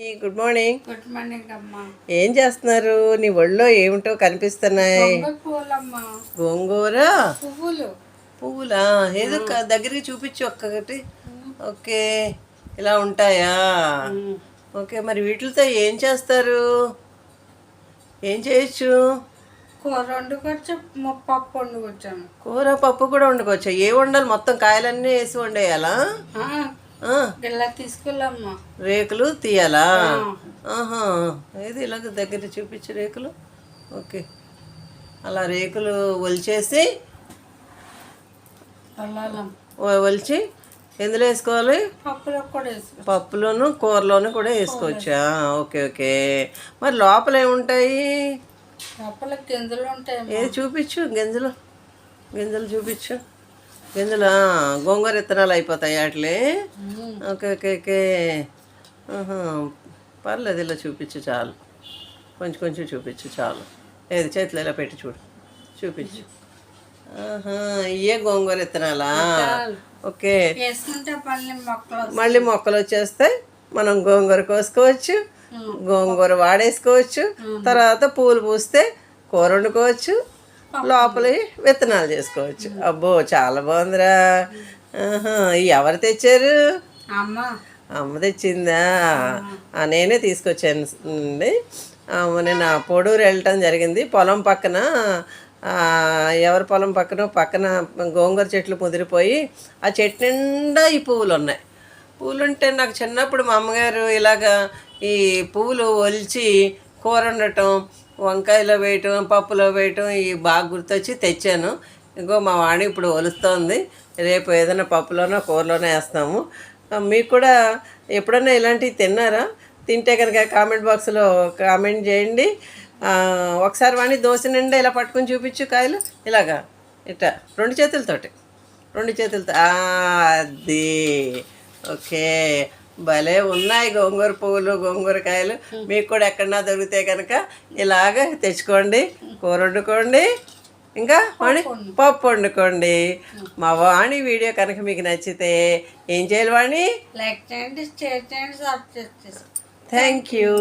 Good morning good morning అమ్మా. ఏం చేస్తున్నారు? నీ ఒళ్ళో ఏమిటో కనిపిస్తున్నాయి. గోంగూర పువ్వులు. పువ్వులా? ఏదో దగ్గరికి చూపించు ఒక్కటి. ఓకే. ఇలా ఉంటాయా? ఓకే మరి వీటితో ఏం చేస్తారు? ఏం చేయొచ్చు? కూర వండుకొచ్చి మ- పప్పు వండుకొచ్చాము కూర పప్పు కూడా వండుకోవచ్చు? ఏ వండాలి? మొత్తం కాయలన్నీ వేసి వండేయాలా? తీసుకెళ్ళమ్మా. రేకులు తీయాలా? ఆహా. ఏది ఇలాగ దగ్గర చూపించు రేకులు? ఓకే. అలా రేకులు ఒలిచేసి ఒలిచి ఎందులో వేసుకోవాలి? పప్పులో కూడా వేసుకో పప్పులోను కూరలోను కూడా వేసుకోవచ్చా? Okay okay. మరి లోపల ఏముంటాయి? గింజలు ఉంటాయి ఏది చూపించు గింజలు. గింజలు చూపించు. ఆ, గోంగూర విత్తనాలు అయిపోతాయి వాటిలే. Okay okay okay. పర్లేదు ఇలా చూపించు చాలు. కొంచెం కొంచెం చూపించు చాలు. ఏది చేతిలో ఇలా పెట్టి చూడు. చూపించు. ఆహా ఇయే గోంగూర విత్తనాలా ఓకే. మొక్కలు. మళ్ళీ మొక్కలు వచ్చేస్తే మనం గోంగూర కోసుకోవచ్చు. గోంగూర వాడేసుకోవచ్చు. తర్వాత పూలు పూస్తే కూర వండుకోవచ్చు. లోపలి విత్తనాలు చేసుకోవచ్చు. అబ్బో చాలా బాగుందిరా. ఎవరు తెచ్చారు? అమ్మ. అమ్మ తెచ్చిందా? నేనే తీసుకొచ్చాను. అండి నేను పొడూరు వెళ్ళటం జరిగింది. పొలం పక్కన ఎవరి పొలం పక్కన పక్కన గోంగూర చెట్లు ముదిరిపోయి ఆ చెట్టు నిండా ఈ పువ్వులు ఉన్నాయి. పువ్వులు ఉంటే నాకు చిన్నప్పుడు మా అమ్మగారు ఇలాగా ఈ పువ్వులు ఒలిచి కూర వండటం వంకాయలో వేయటం పప్పులో వేయటం ఇవి బాగా గుర్తొచ్చి తెచ్చాను. ఇంకో మా వాణి ఇప్పుడు ఒలుస్తోంది. రేపు ఏదైనా పప్పులోనో కూరలోనో వేస్తాము. మీకు కూడా ఎప్పుడన్నా ఇలాంటివి తిన్నారా? తింటే కనుక కామెంట్ బాక్స్లో కామెంట్ చేయండి. ఒకసారి వాణి దోశ నిండా ఇలా పట్టుకొని చూపించు కాయలు. ఇలాగా ఇట్లా రెండు చేతులతోటి రెండు చేతులతో అది ఓకే. భలే ఉన్నాయి గోంగూర పువ్వులు గోంగూర కాయలు మీకు కూడా ఎక్కడన్నా దొరికితే కనుక ఇలాగ తెచ్చుకోండి కూర వండుకోండి. ఇంకా వాణి పప్పు వండుకోండి. మా వాణి వీడియో కనుక మీకు నచ్చితే ఏం చేయాలి వాణి? లైక్ చేయండి షేర్ చేయండి సబ్స్క్రైబ్ చేసి. Thank you